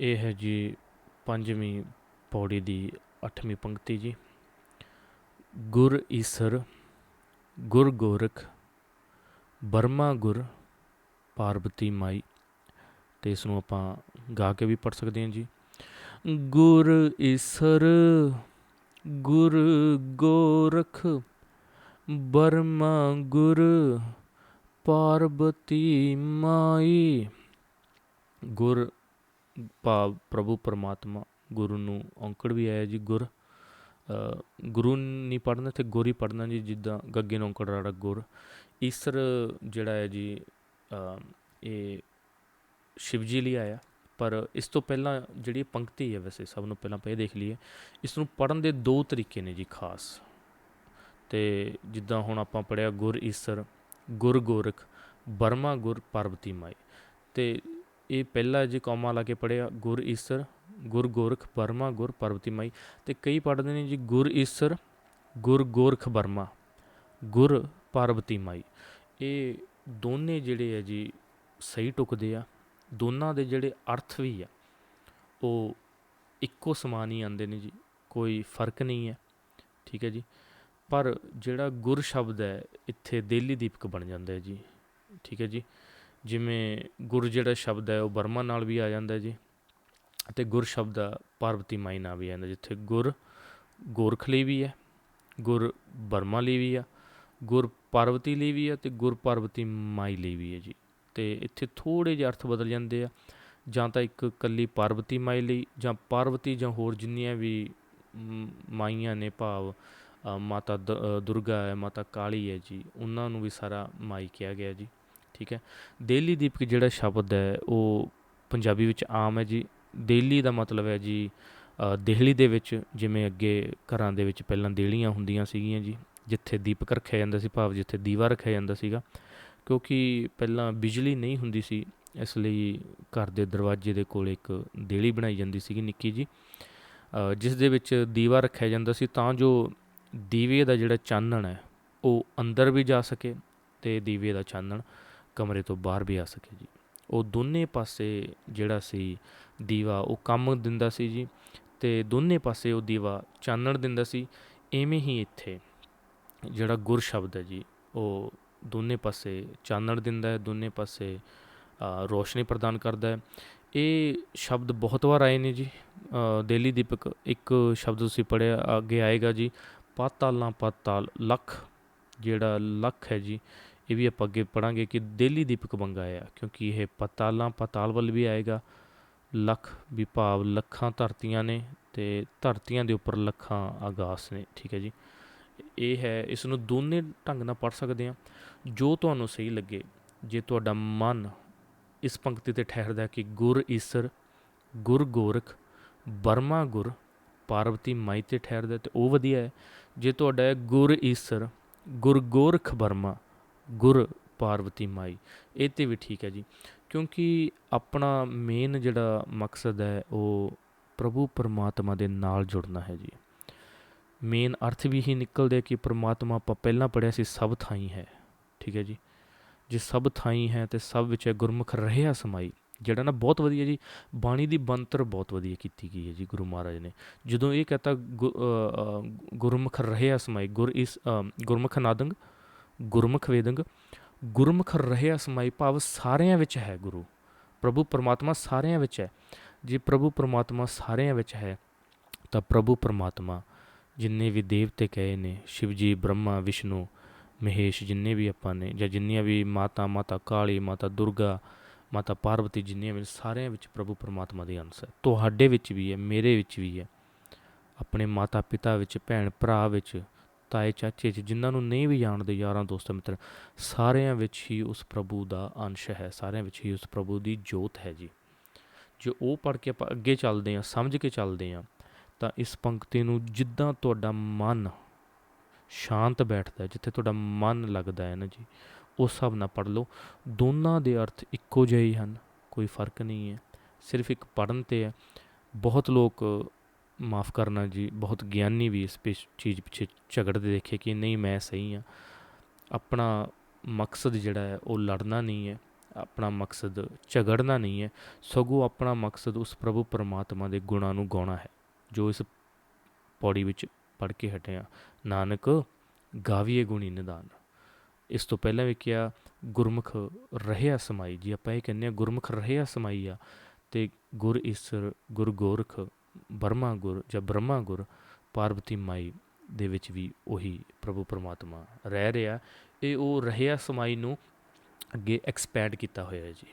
ਇਹ ਹੈ ਜੀ ਪੰਜਵੀਂ ਪੌੜੀ ਦੀ ਅੱਠਵੀਂ ਪੰਕਤੀ ਜੀ। ਗੁਰ ਈਸਰ, ਗੁਰ ਗੋਰਖ, ਬਰਮਾ ਗੁਰ, ਪਾਰਬਤੀ ਮਾਈ, ਤੇ ਇਸ ਨੂੰ ਆਪਾਂ ਗਾ ਕੇ ਵੀ ਪੜ ਸਕਦੇ ਹਾਂ ਜੀ। ਗੁਰ ਈਸਰ, ਗੁਰ ਗੋਰਖ, ਬਰਮਾ ਗੁਰ, ਪਾਰਬਤੀ ਮਾਈ, ਗੁਰ ਭਾਵ ਪ੍ਰਭੂ ਪਰਮਾਤਮਾ ਗੁਰੂ ਨੂੰ ਔਂਕੜ ਵੀ ਆਇਆ ਜੀ ਗੁਰ ਗੁਰੂ ਨਹੀਂ ਪੜ੍ਹਨਾ ਤੇ ਗੁਰ ਹੀ ਪੜ੍ਹਨਾ ਜੀ, ਜਿੱਦਾਂ ਗੱਗੇ ਨੂੰ ਔਂਕੜ ਰਾੜਾ ਗੁਰ। ਈਸਰ ਜਿਹੜਾ ਹੈ ਜੀ ਇਹ ਸ਼ਿਵਜੀ ਲਈ ਆਇਆ, ਪਰ ਇਸ ਤੋਂ ਪਹਿਲਾਂ ਜਿਹੜੀ ਪੰਕਤੀ ਹੈ ਵੈਸੇ ਸਭ ਨੂੰ ਪਹਿਲਾਂ ਆਪਾਂ ਇਹ ਦੇਖ ਲਈਏ, ਇਸ ਨੂੰ ਪੜ੍ਹਨ ਦੇ ਦੋ ਤਰੀਕੇ ਨੇ ਜੀ ਖਾਸ। ਤੇ ਜਿੱਦਾਂ ਹੁਣ ਆਪਾਂ ਪੜਿਆ ਗੁਰ ਈਸਰ, ਗੁਰ ਗੋਰਖ, ਬਰਮਾ ਗੁਰ ਪਾਰਵਤੀ ਮਾਈ। ਤੇ ਇਹ ਪਹਿਲਾ ਜੇ ਕੌਮਾ ਲਾ ਕੇ ਪੜਿਆ ਗੁਰ ਈਸਰ, ਗੁਰ ਗੋਰਖ ਬਰਮਾ ਗੁਰ ਪਾਰਵਤੀ ਮਾਈ ਤੇ ਕਈ ਪੜ੍ਹਦੇ ਨੇ ਜੀ, ਗੁਰ ਈਸਰ, ਗੁਰ ਗੋਰਖ ਬਰਮਾ ਗੁਰ ਪਾਰਵਤੀ ਮਾਈ ਇਹ ਦੋਨੇ ਜਿਹੜੇ ਆ ਜੀ, ਸਹੀ ਟੁਕਦੇ ਆ, ਦੋਨਾਂ ਦੇ ਜਿਹੜੇ ਅਰਥ ਵੀ ਆ, ਉਹ ਇੱਕੋ ਸਮਾਨ ਹੀ ਆਉਂਦੇ ਨੇ ਜੀ, ਕੋਈ ਫ਼ਰਕ ਨਹੀਂ ਹੈ, ਠੀਕ ਹੈ ਜੀ। ਪਰ ਜਿਹੜਾ ਗੁਰ ਸ਼ਬਦ ਹੈ, ਇੱਥੇ ਦੇਲੀ ਦੀਪਕ ਬਣ ਜਾਂਦਾ ਹੈ ਜੀ, ਠੀਕ ਹੈ ਜੀ। ਜਿਵੇਂ ਗੁਰ ਜਿਹੜਾ ਸ਼ਬਦ ਹੈ ਉਹ ਬਰਮਾ ਨਾਲ ਵੀ ਆ ਜਾਂਦਾ ਜੀ ਅਤੇ ਗੁਰ ਸ਼ਬਦ ਆ ਪਾਰਵਤੀ ਮਾਈ ਨਾਲ ਵੀ ਆ ਜਾਂਦਾ ਜਿੱਥੇ ਗੁਰ ਗੋਰਖ ਲਈ ਵੀ ਹੈ, ਗੁਰ ਬਰਮਾ ਲਈ ਵੀ ਆ, ਗੁਰ ਪਾਰਵਤੀ ਲਈ ਵੀ ਆ ਤੇ ਗੁਰ ਪਾਰਵਤੀ ਮਾਈ ਲਈ ਵੀ ਹੈ ਜੀ। ਤੇ ਇੱਥੇ ਥੋੜੇ ਜਿਹੇ ਅਰਥ ਬਦਲ ਜਾਂਦੇ ਆ, ਜਾਂ ਤਾਂ ਇੱਕ ਕੱਲੀ ਪਾਰਵਤੀ ਮਾਈ ਲਈ ਜਾਂ ਪਾਰਵਤੀ ਜਾਂ ਹੋਰ ਜਿੰਨੀਆਂ ਵੀ ਮਾਈਆਂ ਨੇ ਭਾਵ ਮਾਤਾ ਦੁਰਗਾ ਹੈ, ਮਾਤਾ ਕਾਲੀ ਹੈ ਜੀ, ਉਹਨਾਂ ਨੂੰ ਵੀ ਸਾਰਾ ਮਾਈ ਕਿਹਾ ਗਿਆ ਜੀ। ਠੀਕ ਹੈ। ਦੇਲੀ ਦੀਪਕ ਜਿਹੜਾ ਸ਼ਬਦ ਹੈ, ਉਹ ਪੰਜਾਬੀ ਵਿੱਚ ਆਮ ਹੈ ਜੀ। ਦੇਲੀ ਦਾ ਮਤਲਬ ਹੈ ਜੀ ਦੇਹਲੀ ਦੇ ਵਿੱਚ ਜਿਵੇਂ ਅੱਗੇ ਘਰਾਂ ਦੇ ਵਿੱਚ ਪਹਿਲਾਂ ਦੇਲੀਆਂ ਹੁੰਦੀਆਂ ਸੀਗੀਆਂ ਜੀ, ਜਿੱਥੇ ਦੀਪਕ ਰੱਖਿਆ ਜਾਂਦਾ ਸੀ ਭਾਵ ਜਿੱਥੇ ਦੀਵਾ ਰੱਖਿਆ ਜਾਂਦਾ ਸੀਗਾ। ਕਿਉਂਕਿ ਪਹਿਲਾਂ ਬਿਜਲੀ ਨਹੀਂ ਹੁੰਦੀ ਸੀ, ਇਸ ਲਈ ਘਰ ਦੇ ਦਰਵਾਜ਼ੇ ਦੇ ਕੋਲ ਇੱਕ ਦੇਲੀ ਬਣਾਈ ਜਾਂਦੀ ਸੀਗੀ ਨਿੱਕੀ ਜੀ ਜਿਸ ਦੇ ਵਿੱਚ ਦੀਵਾ ਰੱਖਿਆ ਜਾਂਦਾ ਸੀ, ਤਾਂ ਜੋ ਦੀਵੇ ਦਾ ਜਿਹੜਾ ਚਾਨਣ ਹੈ, ਉਹ ਅੰਦਰ ਵੀ ਜਾ ਸਕੇ ਤੇ ਦੀਵੇ ਦਾ ਚਾਨਣ ਕਮਰੇ ਤੋਂ ਬਾਹਰ ਵੀ ਆ ਸਕੇ ਜੀ। ਉਹ ਦੋਨੇ ਪਾਸੇ ਜਿਹੜਾ ਸੀ ਦੀਵਾ ਉਹ ਕੰਮ ਦਿੰਦਾ ਸੀ ਜੀ ਤੇ ਦੋਨੇ ਪਾਸੇ ਉਹ ਦੀਵਾ ਚਾਨਣ ਦਿੰਦਾ ਸੀ। ਐਵੇਂ ਹੀ ਇੱਥੇ ਜਿਹੜਾ ਗੁਰ ਸ਼ਬਦ ਹੈ ਜੀ ਉਹ ਦੋਨੇ ਪਾਸੇ ਚਾਨਣ ਦਿੰਦਾ ਹੈ ਦੋਨੇ ਪਾਸੇ ਅ, ਰੋਸ਼ਨੀ ਪ੍ਰਦਾਨ ਕਰਦਾ ਹੈ। ਇਹ ਸ਼ਬਦ ਬਹੁਤ ਵਾਰ ਆਏ ਨੇ ਜੀ। ਅ, ਦੀਪਕ ਇੱਕ ਸ਼ਬਦ ਤੁਸੀਂ ਪੜਿਆ ਅੱਗੇ ਆਏਗਾ ਜੀ ਪਾਤਾਲਾਂ ਪਾਤਾਲ ਲੱਖ ਜਿਹੜਾ ਲੱਖ ਹੈ ਜੀ ਇਹ ਵੀ ਆਪਾਂ ਅੱਗੇ ਪੜਾਂਗੇ ਕਿ ਦਿੱਲੀ ਦੀਪਕ ਬੰਗਾ ਆ, ਕਿਉਂਕਿ ਇਹ ਪਤਾਲਾਂ ਪਤਾਲ ਵੱਲ ਵੀ ਆਏਗਾ। ਲੱਖ ਵਿਭਾਵ ਲੱਖਾਂ ਧਰਤੀਆਂ ਨੇ ਤੇ ਧਰਤੀਆਂ ਦੇ ਉੱਪਰ ਲੱਖਾਂ ਆਗਾਸ ਨੇ, ਠੀਕ ਹੈ ਜੀ। ਇਹ ਹੈ ਇਸ ਨੂੰ ਦੋਨੇ ਢੰਗ ਨਾਲ ਪੜ ਸਕਦੇ ਆ ਜੋ ਤੁਹਾਨੂੰ ਸਹੀ ਲੱਗੇ, ਜੇ ਤੁਹਾਡਾ ਮਨ ਇਸ ਪੰਕਤੀ ਤੇ ਠਹਿਰਦਾ ਕਿ ਗੁਰ ਈਸਰ, ਗੁਰ ਗੋਰਖ, ਬਰਮਾ ਗੁਰ, ਪਾਰਵਤੀ ਮਾਈ ਤੇ ਠਹਿਰਦਾ ਹੈ ਤੇ ਉਹ ਵਧੀਆ ਹੈ। ਜੇ ਤੁਹਾਡਾ ਗੁਰ ਈਸਰ, ਗੁਰ ਗੋਰਖ ਬਰਮਾ ਗੁਰ ਪਾਰਵਤੀ ਮਾਈ। ਇਹ ਤੇ ਵੀ ਠੀਕ ਹੈ ਜੀ। ਕਿਉਂਕਿ ਆਪਣਾ ਮੇਨ ਜਿਹੜਾ ਮਕਸਦ ਹੈ ਉਹ ਪ੍ਰਭੂ ਪਰਮਾਤਮਾ ਦੇ ਨਾਲ ਜੁੜਨਾ ਹੈ ਜੀ। ਮੇਨ ਅਰਥ ਵੀ ਹੀ ਨਿਕਲਦੇ ਕਿ ਪਰਮਾਤਮਾ ਆਪਾਂ ਪਹਿਲਾਂ ਪੜਿਆ ਸੀ ਸਭ ਥਾਈ ਹੈ। ਠੀਕ ਹੈ ਜੀ। ਜੇ ਸਭ ਥਾਈ ਹੈ ਤੇ ਸਭ ਵਿੱਚ ਹੈ ਗੁਰਮੁਖ ਰਹਿਆ ਸਮਾਈ ਜਿਹੜਾ ਨਾ ਬਹੁਤ ਵਧੀਆ ਜੀ ਬਾਣੀ ਦੀ ਬੰਤਰ ਬਹੁਤ ਵਧੀਆ ਕੀਤੀ ਗਈ ਹੈ ਜੀ ਗੁਰੂ ਮਹਾਰਾਜ ਨੇ। ਜਦੋਂ ਇਹ ਕਹਤਾ ਗੁ- ਅ, ਅ, ਗੁਰਮੁਖ ਰਹਿਆ ਸਮਾਈ ਗੁਰ ਇਸ ਗੁਰਮੁਖ ਨਾਦੰਗ ਗੁਰਮੁਖ ਵੇਦੰਗ, ਗੁਰਮੁਖ ਰਹਿਆ ਸਮਾਈ ਭਾਵ ਸਾਰਿਆਂ ਵਿੱਚ ਹੈ ਗੁਰੂ। ਪ੍ਰਭੂ ਪਰਮਾਤਮਾ ਸਾਰਿਆਂ ਵਿੱਚ ਹੈ। ਜੇ ਪ੍ਰਭੂ ਪਰਮਾਤਮਾ ਸਾਰਿਆਂ ਵਿੱਚ ਹੈ, ਤਾਂ ਪ੍ਰਭੂ ਪਰਮਾਤਮਾ ਜਿੰਨੇ ਵੀ ਦੇਵਤੇ ਕਹੇ ਨੇ ਸ਼ਿਵ ਜੀ ਬ੍ਰਹਮਾ, ਵਿਸ਼ਨੂੰ, ਮਹੇਸ਼, ਜਿੰਨੇ ਵੀ ਆਪਾਂ ਨੇ, ਜਾਂ ਜਿੰਨੀਆਂ ਵੀ ਮਾਤਾ ਮਾਤਾ ਕਾਲੀ, ਮਾਤਾ ਦੁਰਗਾ, ਮਾਤਾ ਪਾਰਵਤੀ, ਜਿੰਨੀਆਂ ਵੀ ਸਾਰਿਆਂ ਵਿੱਚ ਪ੍ਰਭੂ ਪਰਮਾਤਮਾ ਦੀ ਅੰਸ਼ ਹੈ। ਤੁਹਾਡੇ ਵਿੱਚ ਵੀ ਹੈ, ਮੇਰੇ ਵਿੱਚ ਵੀ ਹੈ। ਆਪਣੇ ਮਾਤਾ ਪਿਤਾ ਵਿੱਚ ਭੈਣ ਭਰਾ ਵਿੱਚ ਤਾਏ ਚਾਚੇ ਚ ਜਿਨ੍ਹਾਂ ਨੂੰ ਨਹੀਂ ਵੀ ਜਾਣਦੇ ਯਾਰਾਂ ਦੋਸਤਾਂ ਮਿੱਤਰ, ਸਾਰਿਆਂ ਵਿੱਚ ਹੀ ਉਸ ਪ੍ਰਭੂ ਦਾ ਅੰਸ਼ ਹੈ, ਸਾਰਿਆਂ ਵਿੱਚ ਹੀ ਉਸ ਪ੍ਰਭੂ ਦੀ ਜੋਤ ਹੈ ਜੀ। ਜੇ ਉਹ ਪੜ ਕੇ ਆਪਾਂ ਅੱਗੇ ਚੱਲਦੇ ਹਾਂ, ਸਮਝ ਕੇ ਚੱਲਦੇ ਹਾਂ, ਤਾਂ ਇਸ ਪੰਕਤੀ ਨੂੰ ਜਿੱਦਾਂ ਤੁਹਾਡਾ ਮਨ ਸ਼ਾਂਤ ਬੈਠਦਾ ਜਿੱਥੇ ਤੁਹਾਡਾ ਮਨ ਲੱਗਦਾ ਹੈ ਨਾ ਜੀ, ਉਸ ਹਿਸਾਬ ਨਾਲ ਪੜ ਲਓ। ਦੋਨਾਂ ਦੇ ਅਰਥ ਇੱਕੋ ਜਿਹੇ ਹਨ, ਕੋਈ ਫ਼ਰਕ ਨਹੀਂ ਹੈ। ਸਿਰਫ ਇੱਕ ਪੜਨ ਤੇ ਹੈ। ਬਹੁਤ ਲੋਕ ਮਾਫ ਕਰਨਾ ਜੀ, ਬਹੁਤ ਗਿਆਨੀ ਵੀ ਇਸ ਪਿਛ- ਚੀਜ਼ ਪਿੱਛੇ ਝਗੜਦੇ ਦੇਖੇ ਕਿ ਨਹੀਂ ਮੈਂ ਸਹੀ ਹਾਂ। ਆਪਣਾ ਮਕਸਦ ਜਿਹੜਾ ਹੈ, ਉਹ ਲੜਨਾ ਨਹੀਂ ਹੈ। ਆਪਣਾ ਮਕਸਦ ਝਗੜਨਾ ਨਹੀਂ ਹੈ। ਸਗੋਂ ਆਪਣਾ ਮਕਸਦ ਉਸ ਪ੍ਰਭੂ ਪਰਮਾਤਮਾ ਦੇ ਗੁਣਾਂ ਨੂੰ ਗਾਉਣਾ ਹੈ, ਜੋ ਇਸ ਪੌੜੀ ਵਿੱਚ ਪੜ੍ਹ ਕੇ ਹਟਿਆ ਨਾਨਕ, ਗਾਵੀਏ ਗੁਣੀ ਨਿਦਾਨ। ਇਸ ਤੋਂ ਪਹਿਲਾਂ ਵੀ ਕਿਹਾ, ਗੁਰਮੁਖ ਰਹਿਆ ਸਮਾਈ। ਜੀ ਆਪਾਂ ਇਹ ਕਹਿੰਦੇ ਆ ਗੁਰਮੁਖ ਰਹਿਆ ਸਮਾਈ ਆ, ਤੇ ਗੁਰ ਈਸਰ, ਗੁਰ ਗੋਰਖ ਬਰਮਾ ਗੁਰ ਜਾਂ ਬ੍ਰਹਮਾ ਗੁਰ ਪਾਰਵਤੀ ਮਾਈ ਦੇ ਵਿੱਚ ਵੀ ਉਹੀ ਪ੍ਰਭੂ ਪਰਮਾਤਮਾ ਰਹਿ ਰਿਹਾ। ਇਹ ਉਹ ਰਹਿਆ ਸਮਾਈ ਨੂੰ ਅੱਗੇ ਐਕਸਪੈਂਡ ਕੀਤਾ ਹੋਇਆ ਹੈ ਜੀ।